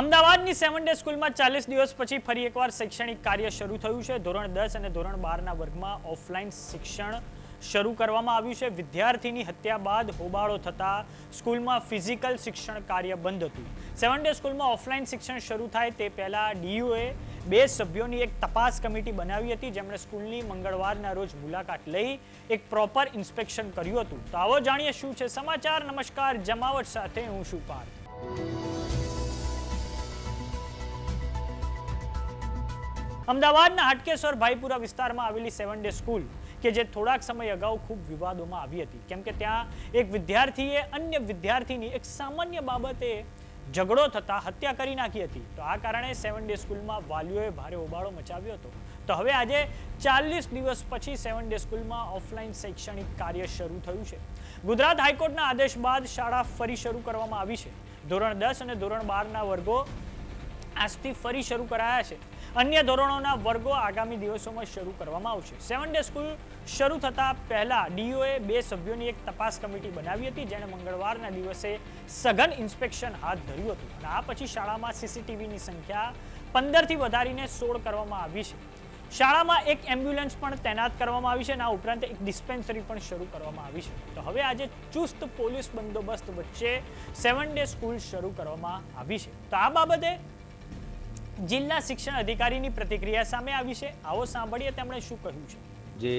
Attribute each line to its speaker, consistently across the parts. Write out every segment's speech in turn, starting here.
Speaker 1: અમદાવાદની seven day સ્કૂલમાં ચાલીસ દિવસ પછી ફરી એકવાર શૈક્ષણિક કાર્ય શરૂ થયું છે. ધોરણ દસ અને ધોરણ બારના વર્ગમાં ઓફલાઈન શિક્ષણ શરૂ કરવામાં આવ્યું છે. વિદ્યાર્થીની હત્યા બાદ હોબાળો થતાં સ્કૂલમાં ફિઝિકલ શિક્ષણ કાર્ય બંધ હતું. સેવન ડે સ્કૂલમાં ઓફલાઈન શિક્ષણ શરૂ થાય તે પહેલા ડીયુએ બે સભ્યોની એક તપાસ કમિટી બનાવી હતી, જેમણે સ્કૂલની મંગળવારના રોજ મુલાકાત લઈ એક પ્રોપર ઇન્સ્પેક્શન કર્યું હતું. તો આવો જાણીએ શું છે સમાચાર. નમસ્કાર. જમાવટ સાથે હું શું પાર્થ. અમદાવાદના હાટકેશ્વર ભાઈપુરા વિસ્તારમાં આવેલી સેવન ડે સ્કૂલ કે જે થોડાક સમય અગાઉ ખૂબ વિવાદોમાં આવી હતી. કેમ કે ત્યાં એક વિદ્યાર્થીએ અન્ય વિદ્યાર્થીની એક સામાન્ય બાબતે ઝઘડો થતા હત્યા કરી નાખી હતી. તો આ કારણે સેવન ડે સ્કૂલમાં વાલીઓએ ભારે હોબાળો મચાવ્યો હતો. તો હવે આજે ચાલીસ દિવસ પછી સેવન ડે સ્કૂલમાં ઓફલાઈન શૈક્ષણિક કાર્ય શરૂ થયું છે. ગુજરાત હાઈકોર્ટના આદેશ બાદ શાળા ફરી શરૂ કરવામાં આવી છે. ધોરણ દસ અને ધોરણ બારના વર્ગો આજથી ફરી શરૂ કરાયા છે. અન્ય ધોરણોના વર્ગો આગામી દિવસોમાં શરૂ કરવામાં આવશે. સેવન ડે સ્કૂલ શરૂ થતા પહેલા ડીઓએ બે સભ્યોની એક તપાસ કમિટી બનાવી હતી, જેણે મંગળવારના દિવસે સઘન ઇન્સ્પેક્શન હાથ ધર્યું હતું. અને આ પછી શાળામાં સીસીટીવીની સંખ્યા પંદરથી વધારીને સોળ કરવામાં આવી છે. શાળામાં એક એમ્બ્યુલન્સ પણ તૈનાત કરવામાં આવી છે અને આ ઉપરાંત એક ડિસ્પેન્સરી પણ શરૂ કરવામાં આવી છે. તો હવે આજે ચુસ્ત પોલીસ બંદોબસ્ત વચ્ચે સેવન ડે સ્કૂલ શરૂ કરવામાં આવી છે. તો આ બાબતે જિલ્લા શિક્ષણ અધિકારીની પ્રતિક્રિયા સામે આવી છે. આવો સાંભળીએ તેમણે શું કહ્યું છે.
Speaker 2: જે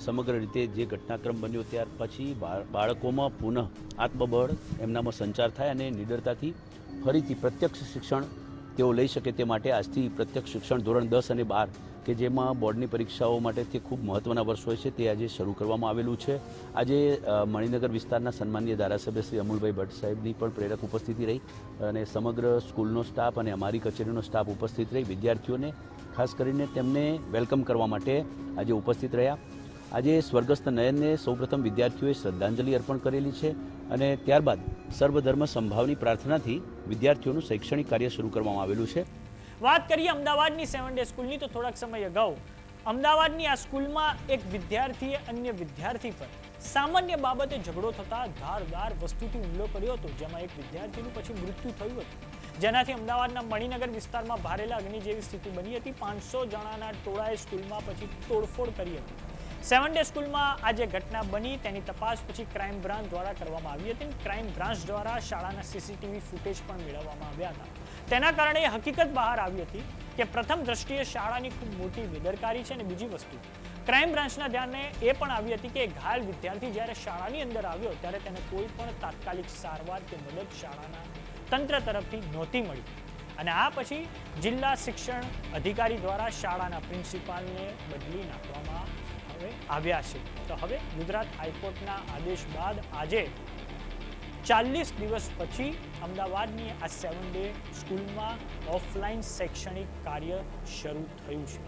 Speaker 2: સમગ્ર રીતે જે ઘટનાક્રમ બન્યો ત્યાર પછી બાળકોમાં પુનઃ આત્મબળ, એમનામાં સંચાર થાય અને નિડરતાથી ફરીથી પ્રત્યક્ષ શિક્ષણ તેઓ લઈ શકે તે માટે આજથી પ્રત્યક્ષ શિક્ષણ ધોરણ દસ અને બાર, કે જેમાં બોર્ડની પરીક્ષાઓ માટે તે ખૂબ મહત્ત્વના વર્ષ હોય છે, તે આજે શરૂ કરવામાં આવેલું છે. આજે મણિનગર વિસ્તારના સન્માનીય ધારાસભ્ય શ્રી અમુલભાઈ ભટ્ટ સાહેબની પણ પ્રેરક ઉપસ્થિતિ રહી અને સમગ્ર સ્કૂલનો સ્ટાફ અને અમારી કચેરીનો સ્ટાફ ઉપસ્થિત રહી. વિદ્યાર્થીઓને ખાસ કરીને તેમને વેલકમ કરવા માટે આજે ઉપસ્થિત રહ્યા. આજે સ્વર્ગસ્થ નયનને સૌપ્રથમ વિદ્યાર્થીઓએ શ્રદ્ધાંજલિ અર્પણ કરેલી છે અને ત્યારબાદ સર્વધર્મ સંભાવની પ્રાર્થનાથી વિદ્યાર્થીઓનું શૈક્ષણિક કાર્ય શરૂ કરવામાં આવેલું છે.
Speaker 1: વાત કરીએ અમદાવાદની સેવન ડે સ્કૂલની તો થોડાક સમય અગાઉ અમદાવાદની આ સ્કૂલમાં એક વિદ્યાર્થીએ અન્ય વિદ્યાર્થી પર સામાન્ય બાબતે ઝઘડો થતા ધારદાર વસ્તુથી હુમલો કર્યો હતો, જેમાં એક વિદ્યાર્થીનું પછી મૃત્યુ થયું હતું. જેનાથી અમદાવાદના મણિનગર વિસ્તારમાં ભારેલા અગ્નિ જેવી સ્થિતિ બની હતી. પાંચસો જણાના ટોળાએ સ્કૂલમાં પછી તોડફોડ કરી હતી. સેવન ડે સ્કૂલમાં આ જે ઘટના બની, તેની તપાસ પછી ક્રાઇમ બ્રાન્ચ દ્વારા કરવામાં આવી હતી ક્રાઇમ બ્રાન્ચ દ્વારા શાળાના સીસીટીવી ફૂટેજ પણ મેળવવામાં આવ્યા હતા. તેના કારણે હકીકત બહાર આવી હતી કે પ્રથમ દ્રષ્ટિએ શાળાની ખૂબ મોટી બેદરકારી છે અને બીજી વસ્તુ ક્રાઇમ બ્રાન્ચના ધ્યાને એ પણ આવી હતી કે ઘાયલ વિદ્યાર્થી જ્યારે શાળાની અંદર આવ્યો ત્યારે તેને કોઈ પણ તાત્કાલિક સારવાર કે મદદ શાળાના તંત્ર તરફથી નહોતી મળી. અને આ પછી જિલ્લા શિક્ષણ અધિકારી દ્વારા શાળાના પ્રિન્સિપાલને બદલી નાખવામાં આવ્યા છે. તો હવે ગુજરાત હાઈકોર્ટના આદેશ બાદ આજે ચાલીસ દિવસ પછી અમદાવાદની આ સેવન ડે સ્કૂલમાં ઓફલાઈન શૈક્ષણિક કાર્ય શરૂ થયું છે.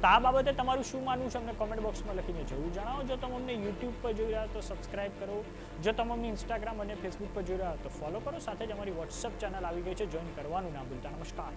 Speaker 1: તો આ બાબતે તમારું શું માનવું છે? અમને કોમેન્ટ બોક્સમાં લખીને જરૂર જણાવો. જો તમે અમને યુટ્યુબ પર જોઈ રહ્યા તો સબસ્ક્રાઇબ કરો. જો તમે અમને ઇન્સ્ટાગ્રામ અને ફેસબુક પર જોઈ રહ્યા તો ફોલો કરો. સાથે જ અમારી વોટ્સઅપ ચેનલ આવી ગઈ છે. જોઈન કરવાનું ના ભૂલતા. નમસ્કાર.